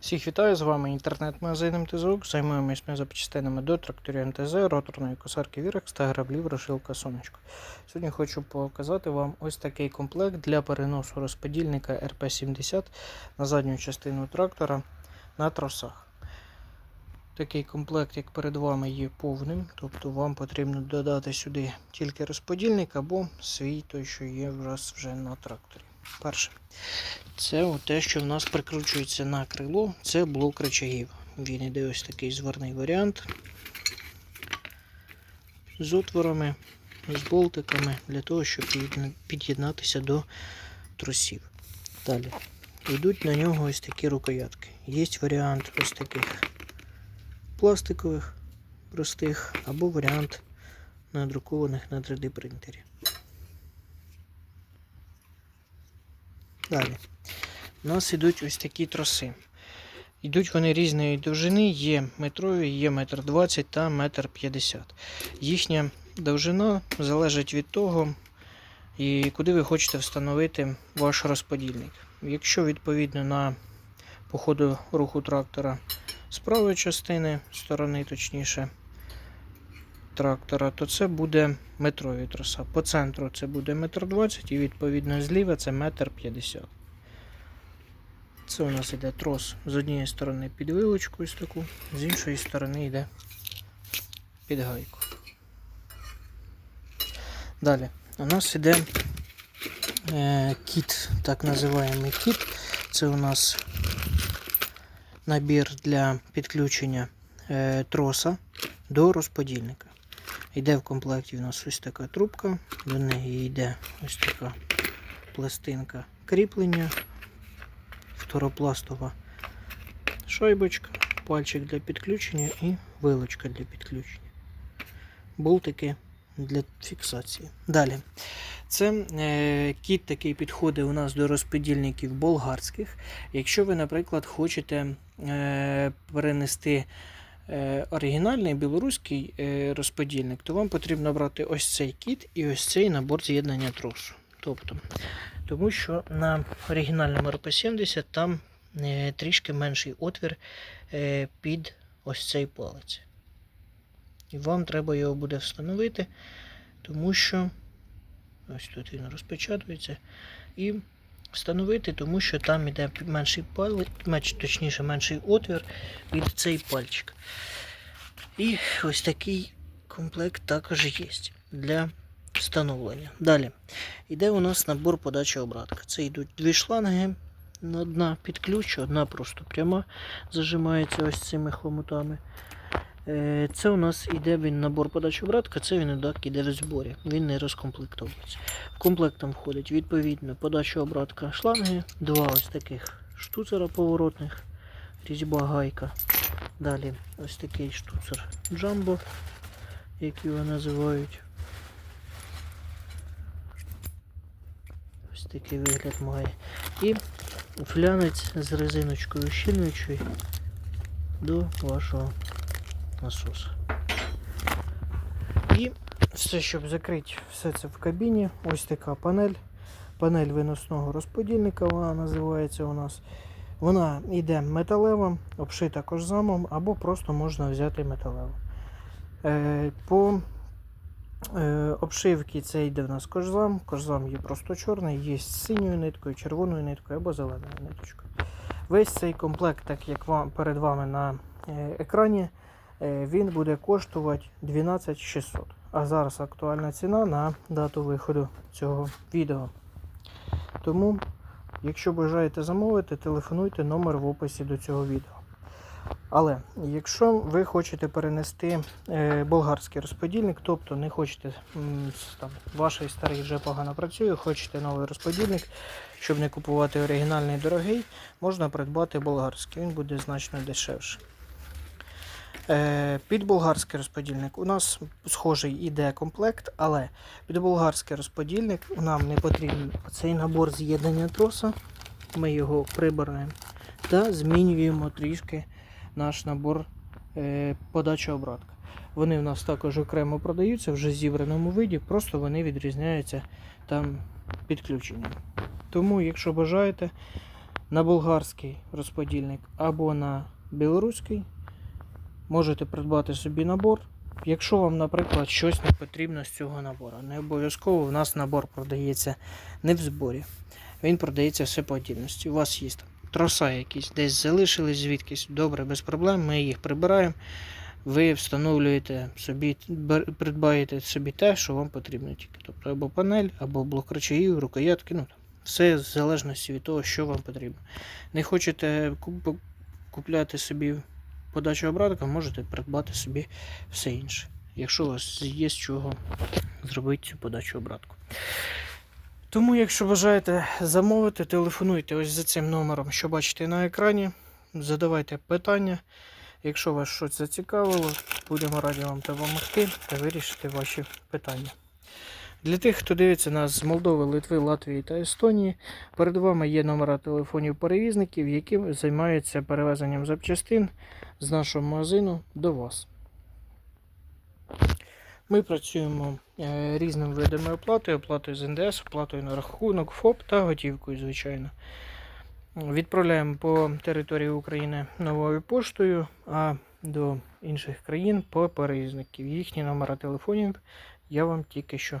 Всіх вітаю, з вами інтернет-магазин МТЗУК. Займаємось ми запчастинами до тракторів МТЗ, роторної косарки Вірекс та граблів Рошилка Сонечко. Сьогодні хочу показати вам ось такий комплект для переносу розподільника РП-70 на задню частину трактора на тросах. Такий комплект, як перед вами, є повним, тобто вам потрібно додати сюди тільки розподільник або свій той, що є у вас вже на тракторі. Перше. Це те, що в нас прикручується на крило, це блок речагів. Він іде ось такий зверний варіант. З отворами, з болтиками, для того, щоб під'єднатися до тросів. Далі. Йдуть на нього ось такі рукоятки. Є варіант ось таких пластикових, простих, або варіант надрукованих на 3D принтері. Далі. У нас ідуть ось такі троси. Йдуть вони різної довжини, є метрові, є метр 20 та метр 50. Їхня довжина залежить від того, і куди ви хочете встановити ваш розподільник. Якщо відповідно на по ходу руху трактора з правої частини сторони, точніше, трактора, то це буде метрові троса. По центру це буде метр 20 і відповідно зліва це метр 50. Це у нас йде трос з однієї сторони під вилочку ось таку, з іншої сторони йде під гайку. Далі у нас йде е, кіт, так називаємо кіт. Це у нас набір для підключення е, троса до розподільника. Йде в комплекті у нас ось така трубка, до неї йде ось така пластинка кріплення фторопластова шайбочка, пальчик для підключення і вилочка для підключення. Болтики для фіксації. Далі. Це е, кіт такий підходить у нас до розподільників болгарських. Якщо ви, наприклад, хочете е, перенести оригінальний білоруський е, розподільник, то вам потрібно брати ось цей кіт і ось цей набор з'єднання тросу. Тобто, тому що на оригінальному РП-70 там е, трішки менший отвір е, під ось цей палець. І вам треба його буде встановити, тому що ось тут він розпечатується. І встановити, тому що там іде менший палець, точніше менший отвір під цей пальчик. І ось такий комплект також є для встановлення. Далі. Іде у нас набор подачі обратка. Це йдуть дві шланги. Одна під ключ, одна просто пряма зажимається ось цими хомутами. Е, Це у нас іде він набор подачі обратка, це він так іде в зборі, він не розкомплектовується. В комплект входить відповідно подача обратка шланги, два ось таких штуцера поворотних, різьба гайка. Далі ось такий штуцер джамбо, як його називають. Ось такий вигляд має. І флянець з резиночкою щільничою до вашого насосу. І все, щоб закрити все це в кабіні, ось така панель. Панель виносного розподільника, вона називається у нас. Вона йде металева, обшита кожзамом, або просто можна взяти металеву. Е, по Е, обшивки це йде в нас кожзам. Кожзам є просто чорний, є з синьою ниткою, червоною ниткою або зеленою ниточкою. Весь цей комплект, так як вам, перед вами на е, екрані, він буде коштувати 12 600. А зараз актуальна ціна на дату виходу цього відео. Тому, якщо бажаєте замовити, телефонуйте номер в описі до цього відео. Але якщо ви хочете перенести е, болгарський розподільник, тобто не хочете, там, ваш старий вже погано працює, хочете новий розподільник, щоб не купувати оригінальний дорогий, можна придбати болгарський, він буде значно дешевше. Е, під болгарський розподільник у нас схожий іде комплект, але під болгарський розподільник нам не потрібен цей набор з'єднання троса. Ми його прибираємо та змінюємо трішки наш набор е, подача обратка. Вони в нас також окремо продаються вже в зібраному виді, просто вони відрізняються там підключенням. Тому, якщо бажаєте, на болгарський розподільник або на білоруський. Можете придбати собі набор. Якщо вам, наприклад, щось не потрібно з цього набору, не обов'язково у нас набор продається не в зборі. Він продається все по отдільності. У вас є троса якісь, десь залишились звідкись. Добре, без проблем. Ми їх прибираємо. Ви встановлюєте собі, придбаєте собі те, що вам потрібно тільки. Тобто або панель, або блок речаїв, рукоятки. Ну, все в залежності від того, що вам потрібно. Не хочете куп- купляти собі подачу обратка, можете придбати собі все інше. Якщо у вас є з чого зробити цю подачу обратку. Тому, якщо бажаєте замовити, телефонуйте ось за цим номером, що бачите на екрані. Задавайте питання. Якщо вас щось зацікавило, будемо раді вам допомогти та вирішити ваші питання. Для тих, хто дивиться нас з Молдови, Литви, Латвії та Естонії, перед вами є номера телефонів перевізників, які займаються перевезенням запчастин з нашого магазину до вас. Ми працюємо е, різними видами оплати, оплатою з НДС, оплатою на рахунок, ФОП та готівкою, звичайно. Відправляємо по території України новою поштою, а до інших країн по перевізників. Їхні номера телефонів я вам тільки що